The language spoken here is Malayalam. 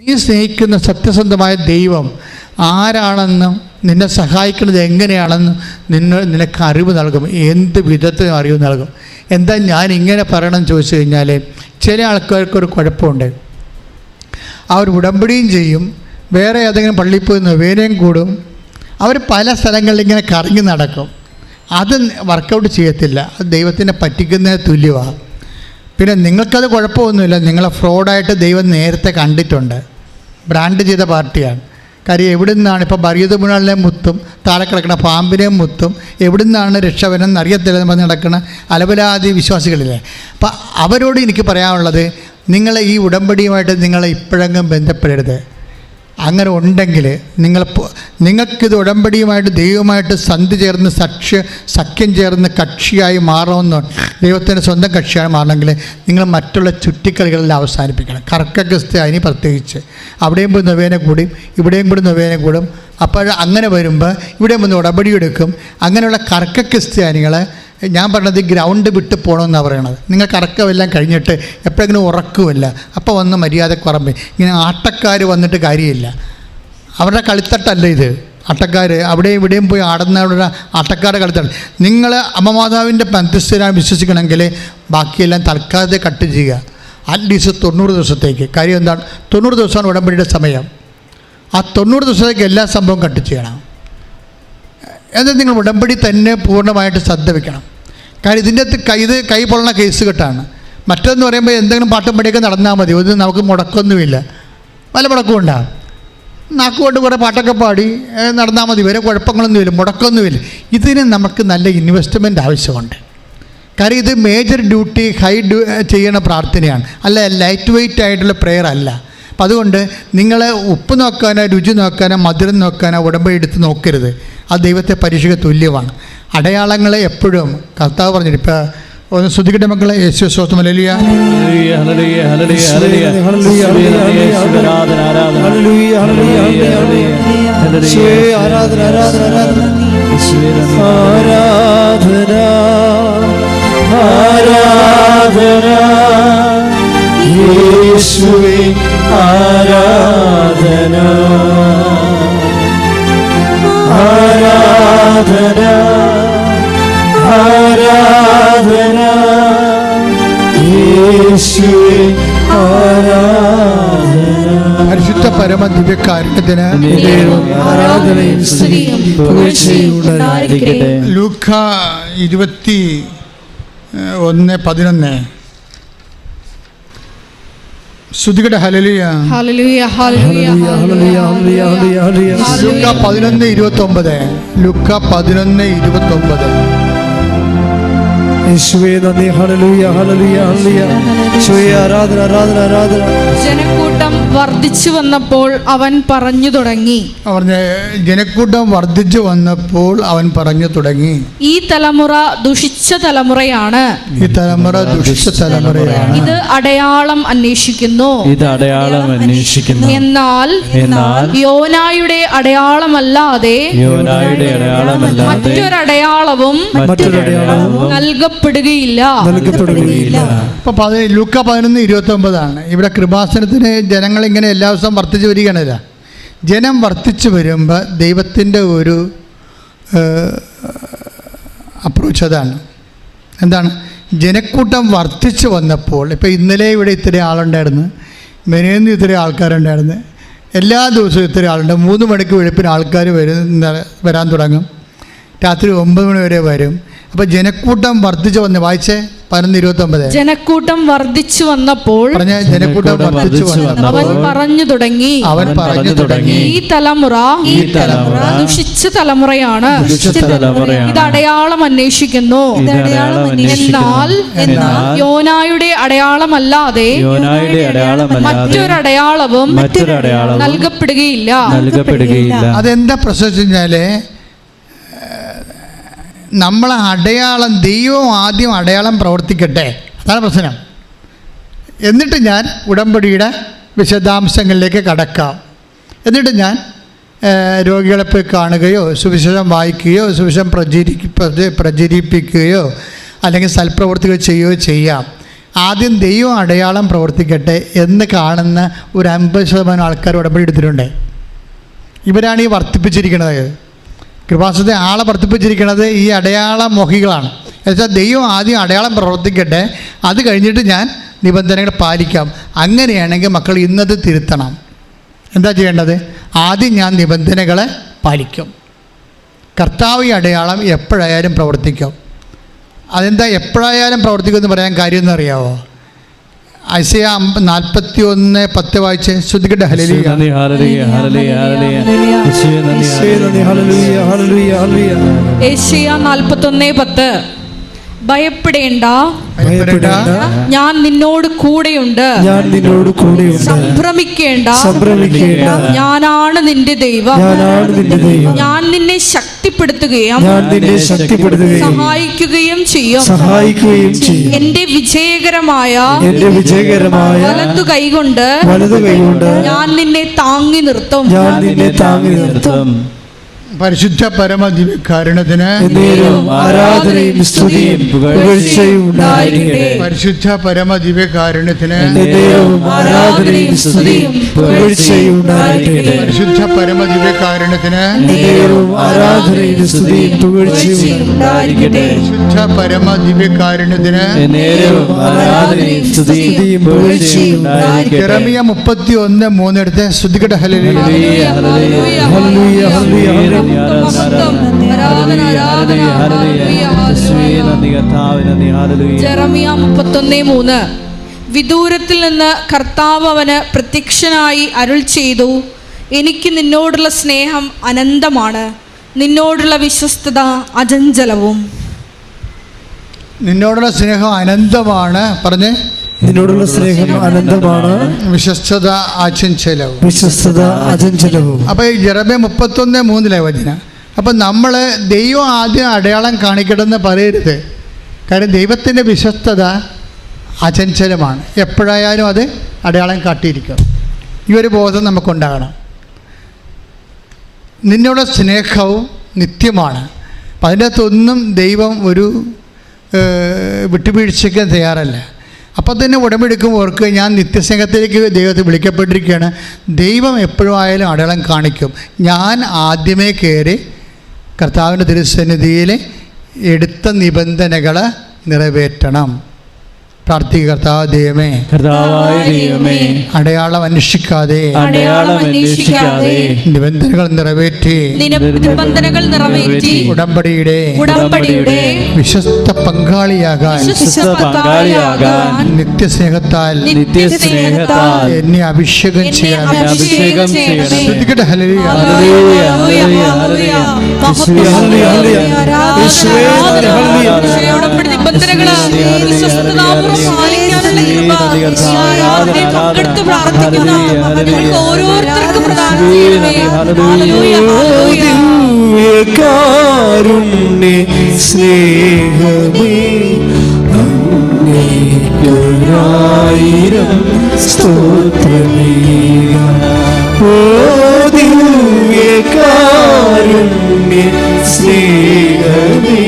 നീ സ്നേഹിക്കുന്ന സത്യസന്ധമായ ദൈവം ആരാണെന്നും നിന്നെ സഹായിക്കുന്നത് എങ്ങനെയാണെന്നും നിന്നെ നിനക്ക് അറിവ് നൽകും എന്ത് വിധത്തിലും അറിവ് നൽകും. എന്താ ഞാൻ ഇങ്ങനെ പറയണമെന്ന് ചോദിച്ചു കഴിഞ്ഞാൽ ചില ആൾക്കാർക്കൊരു കുഴപ്പമുണ്ട്. അവർ ഉടമ്പടിയും ചെയ്യും വേറെ ഏതെങ്കിലും പള്ളിയിൽ പോയി നൊവേനയും കൂടും അവർ പല സ്ഥലങ്ങളിൽ ഇങ്ങനെ കറങ്ങി നടക്കും. അത് വർക്കൗട്ട് ചെയ്യത്തില്ല അത് ദൈവത്തിനെ പറ്റിക്കുന്നതിന് തുല്യമാണ്. പിന്നെ നിങ്ങൾക്കത് കുഴപ്പമൊന്നുമില്ല. നിങ്ങളെ ഫ്രോഡായിട്ട് ദൈവം നേരത്തെ കണ്ടിട്ടുണ്ട്. ബ്രാൻഡ് ചെയ്ത പാർട്ടിയാണ്. കാര്യം എവിടെ നിന്നാണ് ഇപ്പോൾ ബറിയത് മുഴലിനെ മുത്തും താഴെ കിടക്കുന്ന പാമ്പിനെയും മുത്തും എവിടെ നിന്നാണ് രക്ഷവനം അറിയത്തില്ലെന്ന് പറഞ്ഞ് നടക്കുന്ന അലവലാതി വിശ്വാസികളില്ലേ? അപ്പം അവരോട് എനിക്ക് പറയാനുള്ളത് നിങ്ങളെ ഈ ഉടമ്പടിയുമായിട്ട് നിങ്ങളെ ഇപ്പോഴെങ്കിലും ബന്ധപ്പെടരുത്. അങ്ങനെ ഉണ്ടെങ്കിൽ നിങ്ങൾ നിങ്ങൾക്കിത് ഉടമ്പടിയുമായിട്ട് ദൈവമായിട്ട് സന്ധി ചേർന്ന് സഖ്യ സഖ്യം ചേർന്ന് കക്ഷിയായി മാറണമെന്ന് ദൈവത്തിന്റെ സ്വന്തം കക്ഷിയായി മാറണമെങ്കിൽ നിങ്ങൾ മറ്റുള്ള ചുറ്റിക്കളികളിൽ അവസാനിപ്പിക്കണം. കർക്കഗ്രസ്ത അതിന് പ്രത്യേകിച്ച്. അവിടെയും പോയി നൊവേനെ കൂടും ഇവിടെയും കൂടി നൊവേനെ കൂടും. അപ്പോൾ അങ്ങനെ വരുമ്പോൾ ഇവിടെ വന്ന് ഉടമ്പടി എടുക്കും. അങ്ങനെയുള്ള കർക്ക ക്രിസ്ത്യാനികളെ ഞാൻ പറഞ്ഞത് ഗ്രൗണ്ട് വിട്ട് പോകണമെന്നാണ് പറയണത്. നിങ്ങൾക്ക് അടക്കമെല്ലാം കഴിഞ്ഞിട്ട് എപ്പോഴെങ്കിലും ഉറക്കുമല്ല അപ്പോൾ വന്ന് മര്യാദ കുറമ്പ് ഇങ്ങനെ ആട്ടക്കാർ വന്നിട്ട് കാര്യമില്ല. അവരുടെ കളിത്തട്ടല്ല ഇത്. ആട്ടക്കാർ അവിടെയും ഇവിടെയും പോയി ആടുന്നവരുടെ ആട്ടക്കാരുടെ കളിത്തട്ട് നിങ്ങൾ അമ്മമാതാവിന്റെ മധ്യസ്ഥരാണ് വിശ്വസിക്കണമെങ്കിൽ ബാക്കിയെല്ലാം തൽക്കാലത്തെ കട്ട് ചെയ്യുക. അറ്റ്ലീസ്റ്റ് തൊണ്ണൂറ് ദിവസത്തേക്ക്. കാര്യം എന്താണ്? തൊണ്ണൂറ് ദിവസമാണ് ഉടമ്പടിയുടെ സമയം. ആ തൊണ്ണൂറ് ദിവസത്തേക്ക് എല്ലാ സംഭവം കട്ട് ചെയ്യണം. എന്നാൽ നിങ്ങൾ ഉടമ്പടി തന്നെ പൂർണമായിട്ട് ശ്രദ്ധ വെക്കണം. കാര്യം ഇതിന്റെ അകത്ത് കൈ ഇത് കൈ പൊള്ളണ കേസ് കെട്ടാണ്. മറ്റൊന്ന് പറയുമ്പോൾ എന്തെങ്കിലും പാട്ടും പടിയൊക്കെ നടന്നാൽ മതി. ഇത് നമുക്ക് മുടക്കൊന്നുമില്ല വല്ല മുടക്കവും ഉണ്ടാകും നാക്കുകൊണ്ട് കുറേ പാട്ടൊക്കെ പാടി നടന്നാൽ മതി. വരെ കുഴപ്പങ്ങളൊന്നുമില്ല മുടക്കമൊന്നുമില്ല. ഇതിന് നമുക്ക് നല്ല ഇൻവെസ്റ്റ്മെന്റ് ആവശ്യമുണ്ട്. കാര്യം ഇത് മേജർ ഡ്യൂട്ടി ഹൈ ഡ്യൂ ചെയ്യണ പ്രാർത്ഥനയാണ്. അല്ല ലൈറ്റ് വെയിറ്റ് ആയിട്ടുള്ള പ്രെയർ അല്ല. അപ്പം അതുകൊണ്ട് നിങ്ങൾ ഉപ്പ് നോക്കാനോ രുചി നോക്കാനോ മധുരം നോക്കാനോ ഉടമ്പടി എടുത്ത് നോക്കരുത്. അത് ദൈവത്തെ പരീക്ഷയ്ക്ക് തുല്യമാണ്. അടയാളങ്ങളെ എപ്പോഴും കർത്താവ് പറഞ്ഞിട്ട് ഇപ്പോൾ ഒന്ന് ശ്രദ്ധിക്കട്ടെ മക്കളെ യേശു സ്വസ്ഥം അല്ലിയ hallelujah, hallelujah, hallelujah, hallelujah. Hallelujah, hallelujah, യേശുവേ, ആരാധന, ആരാധന. യേശുവേ, ആരാധന. ആരാധന ആരാധന. യേശുവേ, പരിശുദ്ധ പരമ ദിവ്യകാര്യത്തിന് ദൈവം ആരാധനയും ഉണ്ടായിരിക്കട്ടെ. ലൂക്ക ഇരുപത്തി ഒന്ന് പതിനൊന്ന്. ശ്രുതികടെ ഹലലിയ. ലുക്ക പതിനൊന്ന് ഇരുപത്തി ഒമ്പത് ലുക്ക പതിനൊന്ന് ഇരുപത്തി ഒമ്പത് യേശുവേ നന്ദി. Hallelujah hallelujah hallelujah. യേശുവേ ആരാധന ആരാധന ആരാധന. ജനക്കൂട്ടം വർദ്ധിച്ചു വന്നപ്പോൾ അവൻ പറഞ്ഞു തുടങ്ങി. പറഞ്ഞ ജനക്കൂട്ടം വർദ്ധിച്ചു വന്നപ്പോൾ അവൻ പറഞ്ഞു തുടങ്ങി. ഈ തലമുറ ദുഷിച്ച തലമുറയാണ്. ഈ തലമുറ ദുഷിച്ച തലമുറയാണ്. ഇത് അടയാളം അന്വേഷിക്കുന്നു. ഇത് അടയാളം അന്വേഷിക്കുന്നു. എന്നാൽ എന്നാൽ യോനായുടെ അടയാളമല്ലാതെ യോനായുടെ അടയാളമല്ലാതെ മറ്റൊരടയാളവും മറ്റൊരടയാളവും നൽകപ്പെടുകയില്ല നൽകപ്പെടുകയില്ല ലുക്ക പതിനൊന്ന് ഇരുപത്തി ഒമ്പതാണ് ഇവിടെ കൃപാസനത്തിന് ജനങ്ങൾ ഇങ്ങനെ എല്ലാ ദിവസവും വർദ്ധിച്ചു വരികയാണില്ല. ജനം വർദ്ധിച്ചു വരുമ്പോൾ ദൈവത്തിന്റെ ഒരു അപ്രോച്ച് അതാണ്. എന്താണ്? ജനക്കൂട്ടം വർദ്ധിച്ചു വന്നപ്പോൾ ഇപ്പോൾ ഇന്നലെ ഇവിടെ ഇത്രയും ആളുണ്ടായിരുന്നു. മെനേന്ന് ഇത്രയും ആൾക്കാരുണ്ടായിരുന്നു. എല്ലാ ദിവസവും ഇത്രയും ആളുണ്ട്. മൂന്ന് മണിക്ക് വെളുപ്പിന് ആൾക്കാർ വരുന്ന വരാൻ തുടങ്ങും. രാത്രി ഒമ്പത് മണി വരെ വരും. അപ്പോൾ ജനക്കൂട്ടം വർദ്ധിച്ചു വന്ന് വായിച്ചേ പതിനൊന്ന് ഇരുപത്തൊമ്പത്. ജനക്കൂട്ടം വർദ്ധിച്ചു വന്നപ്പോൾ പറഞ്ഞ ജനക്കൂട്ടം വർദ്ധിച്ചു വന്നപ്പോൾ അവൻ പറഞ്ഞു തുടങ്ങി. അവൻ പറഞ്ഞു തുടങ്ങി. ഈ തലമുറ ഈ തലമുറ ദുഷിച്ച തലമുറയാണ്. ഇത് അടയാളം അന്വേഷിക്കുന്നു. എന്നാൽ എന്നാൽ യോനായുടെ അടയാളമല്ലാതെ യോനായുടെ അടയാളമല്ലാതെ മറ്റൊരടയാളവും നൽകപ്പെടുകയില്ല. നൽകപ്പെടുകയില്ല. അതെന്താ പ്രശ്നം വെച്ച് കഴിഞ്ഞാൽ നമ്മളെ അടയാളം ദൈവം ആദ്യം അടയാളം പ്രവർത്തിക്കട്ടെ? അതാണ് പ്രശ്നം. എന്നിട്ട് ഞാൻ ഉടമ്പടിയുടെ വിശദാംശങ്ങളിലേക്ക് കടക്കാം. എന്നിട്ട് ഞാൻ രോഗികളെ പോയി കാണുകയോ സുവിശേഷം വായിക്കുകയോ സുവിശേഷം പ്രചരി പ്രച- പ്രചരിപ്പിക്കുകയോ അല്ലെങ്കിൽ സൽപ്രവർത്തികൾ ചെയ്യുകയോ ചെയ്യാം. ആദ്യം ദൈവം അടയാളം പ്രവർത്തിക്കട്ടെ എന്ന് കാണുന്ന ഒരു അമ്പത് ശതമാനം ആൾക്കാർ ഉടമ്പടി എടുത്തിട്ടുണ്ട്. ഇവരാണ് ഈ വർദ്ധിപ്പിച്ചിരിക്കുന്നത്. കൃപാസത്തെ ആളെ വർദ്ധിപ്പിച്ചിരിക്കുന്നത് ഈ അടയാള മോഹികളാണ്. എന്നുവെച്ചാൽ ദൈവം ആദ്യം അടയാളം പ്രവർത്തിക്കട്ടെ അത് കഴിഞ്ഞിട്ട് ഞാൻ നിബന്ധനകൾ പാലിക്കാം. അങ്ങനെയാണെങ്കിൽ മക്കൾ ഇന്നത് തിരുത്തണം. എന്താ ചെയ്യേണ്ടത്? ആദ്യം ഞാൻ നിബന്ധനകളെ പാലിക്കും. കർത്താവ് ഈ അടയാളം എപ്പോഴായാലും പ്രവർത്തിക്കും. അതെന്താ എപ്പോഴായാലും പ്രവർത്തിക്കും എന്ന് പറയാൻ കാര്യം എന്നറിയാവോ ഐസിയ നാൽപ്പത്തി ഒന്ന് പത്ത് വായിച്ച് ശ്രദ്ധിക്കട്ടെ? ഹലലിയ നാൽപ്പത്തൊന്ന് പത്ത്. ഭയപ്പെടേണ്ട. ഞാൻ നിന്നോട് കൂടെയുണ്ട്. ഞാൻ നിന്നോട് കൂടെയുണ്ട്. സംഭ്രമിക്കേണ്ട. സംഭ്രമിക്കേണ്ട. ഞാനാണ് നിന്റെ ദൈവം. ഞാനാണ് നിന്റെ ദൈവം. ഞാൻ നിന്നെ ശക്തിപ്പെടുത്തുകയും ഞാൻ നിന്നെ ശക്തിപ്പെടുത്തുകയും സഹായിക്കുകയും ചെയ്യും. സഹായിക്കുകയും ചെയ്യും. എന്റെ വിജയകരമായ എന്റെ വിജയകരമായ വലതു കൈകൊണ്ട് വലതു കൈകൊണ്ട് ഞാൻ നിന്നെ താങ്ങി നിർത്തും. ഞാൻ നിന്നെ താങ്ങി നിർത്തും. പരിശുദ്ധ പരമദിവ്യകാരണത്തിന് കാരണത്തിന് ആരാധനയും സ്തുതിയും പുകഴ്ചയും പരിശുദ്ധ പരമദിവ്യകാരുണ്യത്തിന് എന്നേരും ആരാധനയും സ്തുതിയും പുകഴ്ചയും പരിശുദ്ധ പരമദിവ്യകാരുണ്യത്തിന് എന്നേരും ആരാധനയും സ്തുതിയും പുകഴ്ചയും ഉണ്ടായിരിക്കട്ടെ. പരിശുദ്ധ പരമദിവ്യകാരുണ്യത്തിന് നേരവും ആരാധനയും സ്തുതിയും പുകഴ്ചയും മുപ്പത്തി ഒന്ന് മൂന്നെടുത്ത് ശ്രദ്ധിക്കട്ടെ ഹലിയ ഹല്ലേലൂയ ഹല്ലേലൂയ. വിദൂരത്തിൽ നിന്ന് കർത്താവ് അവന് പ്രത്യക്ഷനായി അരുൾ ചെയ്തു. എനിക്ക് നിന്നോടുള്ള സ്നേഹം അനന്തമാണ്. നിന്നോടുള്ള വിശ്വസ്തത അചഞ്ചലവും. നിന്നോടുള്ള സ്നേഹം അനന്തമാണ്. പറഞ്ഞ്. നിന്നോടുള്ള സ്നേഹം അനന്തമാണ്. വിശ്വസ്തത അചഞ്ചലവും. വിശ്വസ്തത അചഞ്ചലവും. അപ്പൊ ഈ ജറബെ മുപ്പത്തൊന്ന് മൂന്നിലെ വചന. അപ്പൊ നമ്മൾ ദൈവം ആദ്യം അടയാളം കാണിക്കണമെന്ന് പറയരുത്. കാരണം ദൈവത്തിന്റെ വിശ്വസ്തത അചഞ്ചലമാണ്. എപ്പോഴായാലും അത് അടയാളം കാട്ടിയിരിക്കും. ഈ ഒരു ബോധം നമുക്കുണ്ടാകണം. നിന്നോട് സ്നേഹവും നിത്യമാണ്. അപ്പം അതിന്റെ അകത്തൊന്നും ദൈവം ഒരു വിട്ടുവീഴ്ചയ്ക്ക് തയ്യാറല്ല. അപ്പം തന്നെ ഉടമെടുക്കുമ്പോൾ ഓർക്ക് ഞാൻ നിത്യസ്നേഹത്തിലേക്ക് ദൈവത്തെ വിളിക്കപ്പെട്ടിരിക്കുകയാണ്. ദൈവം എപ്പോഴും ആയാലും അടയാളം കാണിക്കും. ഞാൻ ആദ്യമേ കയറി കർത്താവിന്റെ തിരുസന്നിധിയിൽ എടുത്ത നിബന്ധനകൾ നിറവേറ്റണം. പ്രാർത്ഥിക്കുക കർത്താവ് ദൈവമേ കർത്താവായ ദൈവമേ അടയാളം അന്വേഷിക്കാതെ അടയാളം അന്വേഷിക്കാതെ നിബന്ധനകൾ നിറവേറ്റി നിബന്ധനകൾ നിറവേറ്റി ഉടമ്പടിയുടെ ഉടമ്പടിയുടെ വിശ്വസ്ത പങ്കാളിയാകാൻ വിശ്വസ്ത പങ്കാളിയാകാൻ നിത്യസ്നേഹത്താൽ നിത്യസ്നേഹത്താൽ എന്നെ അഭിഷേകം ചെയ്യാൻ അഭിഷേകം ചെയ്യണമേ. ശ്രദ്ധിക്കട്ടെ hallelujah. Hallelujah hallelujah hallelujah hallelujah, hallelujah. Hallelujah, നിബന്ധനകൾ പങ്കെടുത്ത് പ്രാർത്ഥിക്കുന്ന ഓരോരുത്തർക്കും. ദിവ്യകാരുണ്യ സ്നേഹമേ അങ്ങേക്കൊരായിരം സ്തോത്രമേക ഓ ദിവ്യകാരുണ്യ സ്നേഹമേ. അങ്ങേക്കൊരായിരം സ്തോത്രമേക